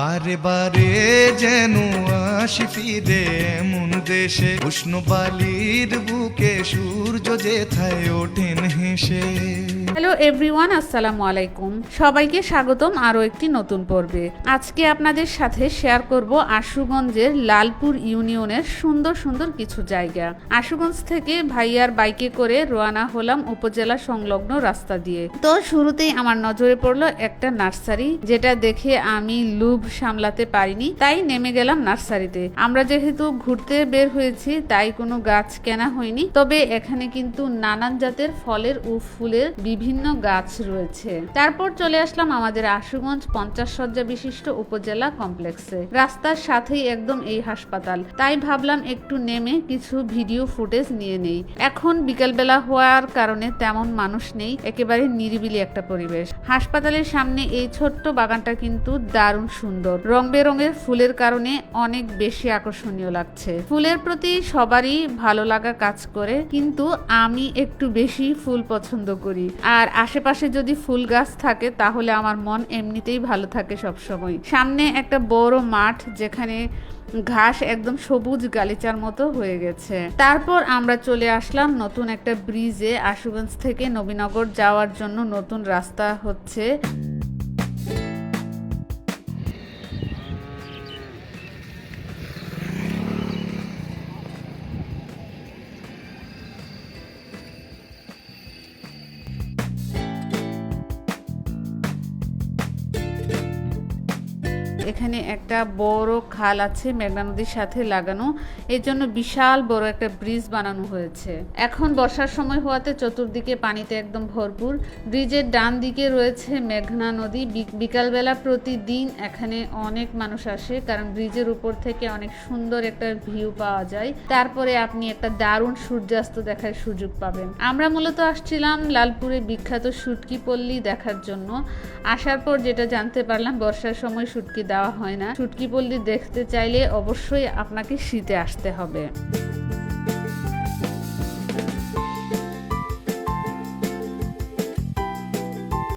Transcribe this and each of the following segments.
বারে বারে যেন আসি ফিরে এমন দেশে। উষ্ণ বালির বুকে সূর্য যেথায় ওঠেন হেসে। হ্যালো এভরিওয়ান, আসসালামু আলাইকুম। সবাইকে স্বাগতম আরও একটি নতুন পর্বে। আজকে আপনাদের সাথে শেয়ার করব আশুগঞ্জের লালপুর ইউনিয়নের সুন্দর সুন্দর কিছু জায়গা। আশুগঞ্জ থেকে ভাইয়ার বাইকে করে রওনা হলাম উপজেলা সংলগ্ন রাস্তা দিয়ে। তো শুরুতেই আমার নজরে পড়ল একটা নার্সারি, যেটা দেখে আমি লুভ সামলাতে পারিনি, তাই নেমে গেলাম নার্সারিতে। আমরা যেহেতু ঘুরতে বের হয়েছি, তাই কোনো গাছ কেনা হয়নি, তবে এখানে কিন্তু নানান জাতের ফলের ও ফুলের বিভিন্ন গাছ রয়েছে। তারপর চলে আসলাম আমাদের আশুগঞ্জ পঞ্চাশ শয্যা বিশিষ্ট উপজেলা কমপ্লেক্সে। রাস্তার সাথেই একদম এই হাসপাতাল। তাই ভাবলাম একটু নেমে কিছু ভিডিও ফুটেজ নিয়ে নেই। এখন বিকেলবেলা হওয়ার কারণে তেমন মানুষ নেই, একেবারে নিরিবিলি একটা পরিবেশ। হাসপাতালের সামনে এই ছোট্ট বাগানটা কিন্তু দারুণ সুন্দর। রং বেরঙের ফুলের কারণে অনেক বেশি আকর্ষণীয় লাগছে। ফুলের প্রতি সবারই ভালো লাগা কাজ করে, কিন্তু আমি একটু বেশি ফুল পছন্দ করি। আর আশেপাশে যদি ফুল গাছ থাকে, তাহলে আমার মন এমনিতেই ভালো থাকে সবসময়। সামনে একটা বড় মাঠ, যেখানে ঘাস একদম সবুজ গালিচার মতো হয়ে গেছে। তারপর আমরা চলে আসলাম নতুন একটা ব্রিজে। আশুগঞ্জ থেকে নবীনগর যাওয়ার জন্য নতুন রাস্তা হচ্ছে এখানে একটা বড় খাল আছে মেঘনা নদীর সাথে লাগানো। এর জন্য বিশাল বড় একটা ব্রিজ বানানো হয়েছে। এখন বর্ষার সময় হওয়াতে চতুর্দিকে পানিতে একদম ভরপুর। ব্রিজের ডান দিকে রয়েছে মেঘনা নদী। বিকালবেলা প্রতিদিন এখানে অনেক মানুষ আসে, কারণ ব্রিজের উপর থেকে অনেক সুন্দর একটা ভিউ পাওয়া যায়। তারপরে আপনি একটা দারুণ সূর্যাস্ত দেখার সুযোগ পাবেন। আমরা মূলত আসছিলাম লালপুরে বিখ্যাত শুটকি পল্লী দেখার জন্য। আসার পর যেটা জানতে পারলাম, বর্ষার সময় শুটকি দেওয়া হয় না। শুটকি পল্লি দেখতে চাইলে অবশ্যই আপনাকে শীতে আসতে হবে।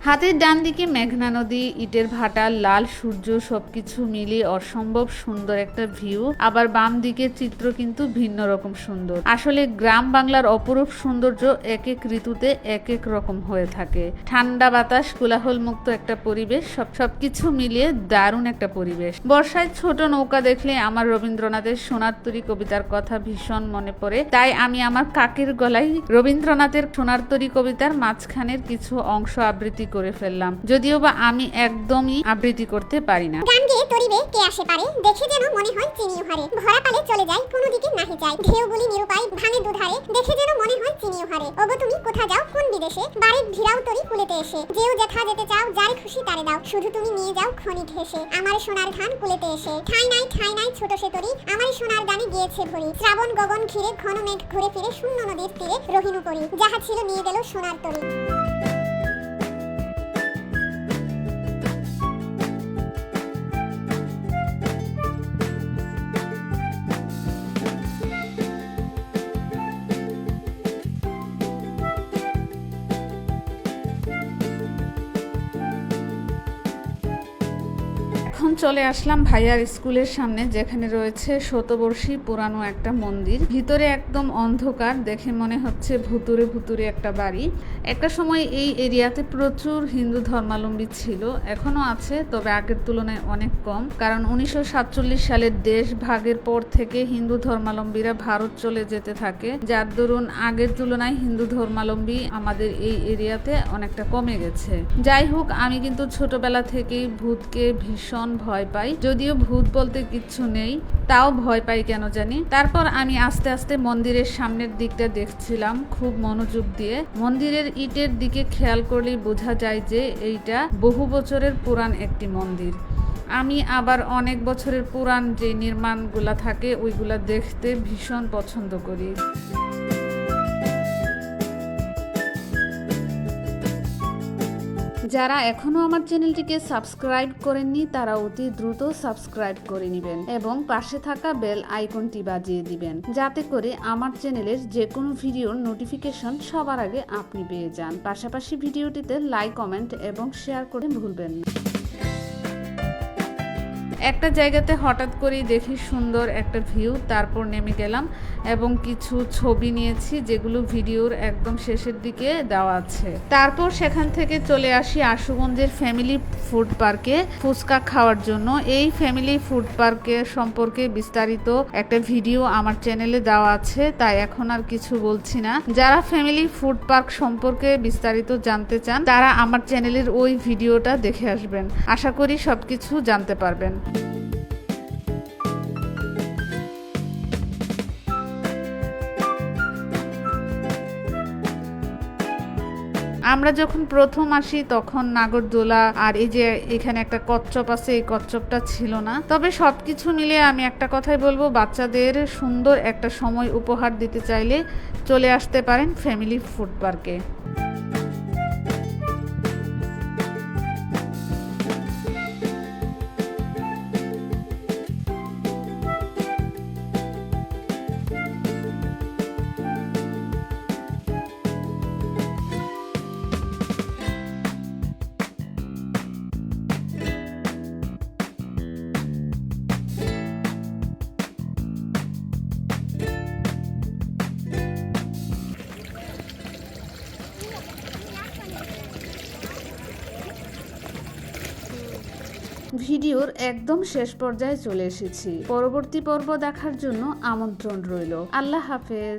হাতের ডান দিকে মেঘনা নদী, ইটের ভাটা, লাল সূর্য, সবকিছু মিলিয়ে অসম্ভব সুন্দর একটা ভিউ আবার বাম দিকের চিত্র কিন্তু ভিন্ন রকম সুন্দর। আসলে গ্রাম বাংলার অপরূপ সৌন্দর্য এক এক ঋতুতে এক এক রকম হয়ে থাকে। ঠান্ডা বাতাস কোলাহল মুক্ত একটা পরিবেশ, সব সবকিছু মিলিয়ে দারুণ একটা পরিবেশ। বর্ষায় ছোট নৌকা দেখলে আমার রবীন্দ্রনাথের সোনার তরী কবিতার কথা ভীষণ মনে পড়ে। তাই আমি আমার কাকের গলায় রবীন্দ্রনাথের সোনার তরী কবিতার মাঝখানের কিছু অংশ আবৃত্তি করে ফেললাম। যদিও বা আমি একদমই আবৃত্তি করতে পারি না। গান গেয়ে তরিবে কে আসে পারে, দেখে যেন মনে হয় চিনিও হারে। ভরা পালে চলে যায়, কোনো দিকে নাহি যায়। ঢেউগুলি নিরুপায়, ভাঙে দুধারে, দেখে যেন মনে হয় চিনিও হারে। ওগো তুমি কোথা যাও, কোন বিদেশে? বাড়ির ভিড়াও তরি কুলেতে এসে। যেও যেথা যেতে চাও, যারে খুশি তারে দাও। শুধু তুমি নিয়ে যাও খনি ঘেসে আমার সোনার ধান কুলেতে এসে। ঠাই নাই ঠাই নাই, ছোট সে তরি। আমার সোনার গানে গিয়েছে ভরি। শ্রাবণ গগন ঘিরে, ঘন মেঘ ঘুরে ফিরে শূন্য নদীর তীরে রহিনু করি যাহা ছিল নিয়ে গেল সোনার তরি। এখন চলে আসলাম ভাইয়ার স্কুলের সামনে, যেখানে রয়েছে শতবর্ষী পুরানো একটা মন্দির। ভিতরে একদম অন্ধকার, দেখে মনে হচ্ছে ভুতুরে ভুতুরে একটা বাড়ি। একটা সময় এই এরিয়াতে প্রচুর হিন্দু ধর্মাবলম্বী ছিল, এখনও আছে, তবে আগের তুলনায় অনেক কম। কারণ উনিশশো সাতচল্লিশ সালের দেশ ভাগের পর থেকে হিন্দু ধর্মাবলম্বীরা ভারত চলে যেতে থাকে। যার দরুন আগের তুলনায় হিন্দু ধর্মাবলম্বী আমাদের এই এরিয়াতে অনেকটা কমে গেছে। যাই হোক, আমি কিন্তু ছোটবেলা থেকেই ভূতকে ভীষণ ভয় পাই। যদিও ভূত বলতে কিচ্ছু নেই, তাও ভয় পাই কেন জানি। তারপর আমি আস্তে আস্তে মন্দিরের সামনের দিকটা দেখছিলাম খুব মনোযোগ দিয়ে। মন্দিরের ইটের দিকে খেয়াল করলেই বোঝা যায় যে এইটা বহু বছরের পুরান একটি মন্দির। আমি আবার অনেক বছরের পুরান যে নির্মাণগুলা থাকে, ওইগুলা দেখতে ভীষণ পছন্দ করি। যারা এখনও আমার চ্যানেলটিকে সাবস্ক্রাইব করেননি, তারা অতি দ্রুত সাবস্ক্রাইব করে নেবেন এবং পাশে থাকা বেল আইকনটি বাজিয়ে দিবেন, যাতে করে আমার চ্যানেলের যে কোনো ভিডিওর নোটিফিকেশন সবার আগে আপনি পেয়ে যান। পাশাপাশি ভিডিওটিতে লাইক, কমেন্ট এবং শেয়ার করে ভুলবেন না। একটা জায়গাতে হঠাৎ করেই দেখি সুন্দর একটা ভিউ, তারপর নেমে গেলাম এবং কিছু ছবি নিয়েছি যেগুলো ভিডিওর একদম শেষের দিকে দেওয়া আছে। তারপর সেখান থেকে চলে আসি আশুগঞ্জের ফ্যামিলি ফুড পার্কে ফুচকা খাওয়ার জন্য। এই ফ্যামিলি ফুড পার্কে সম্পর্কে বিস্তারিত একটা ভিডিও আমার চ্যানেলে দেওয়া আছে, তাই এখন আর কিছু বলছি না। যারা ফ্যামিলি ফুড পার্ক সম্পর্কে বিস্তারিত জানতে চান, তারা আমার চ্যানেলের ওই ভিডিওটা দেখে আসবেন। আশা করি সবকিছু জানতে পারবেন। আমরা যখন প্রথম আসি, তখন নাগরদোলা আর এই যে এখানে একটা কচ্ছপ আছে, এই কচ্ছপটা ছিল না। তবে সবকিছু মিলে আমি একটা কথাই বলব, বাচ্চাদের সুন্দর একটা সময় উপহার দিতে চাইলে চলে আসতে পারেন ফ্যামিলি ফুড পার্কে ভিডিওর একদম শেষ পর্যায়ে চলে এসেছি। পরবর্তী পর্ব দেখার জন্য আমন্ত্রণ রইল। আল্লাহ হাফেজ।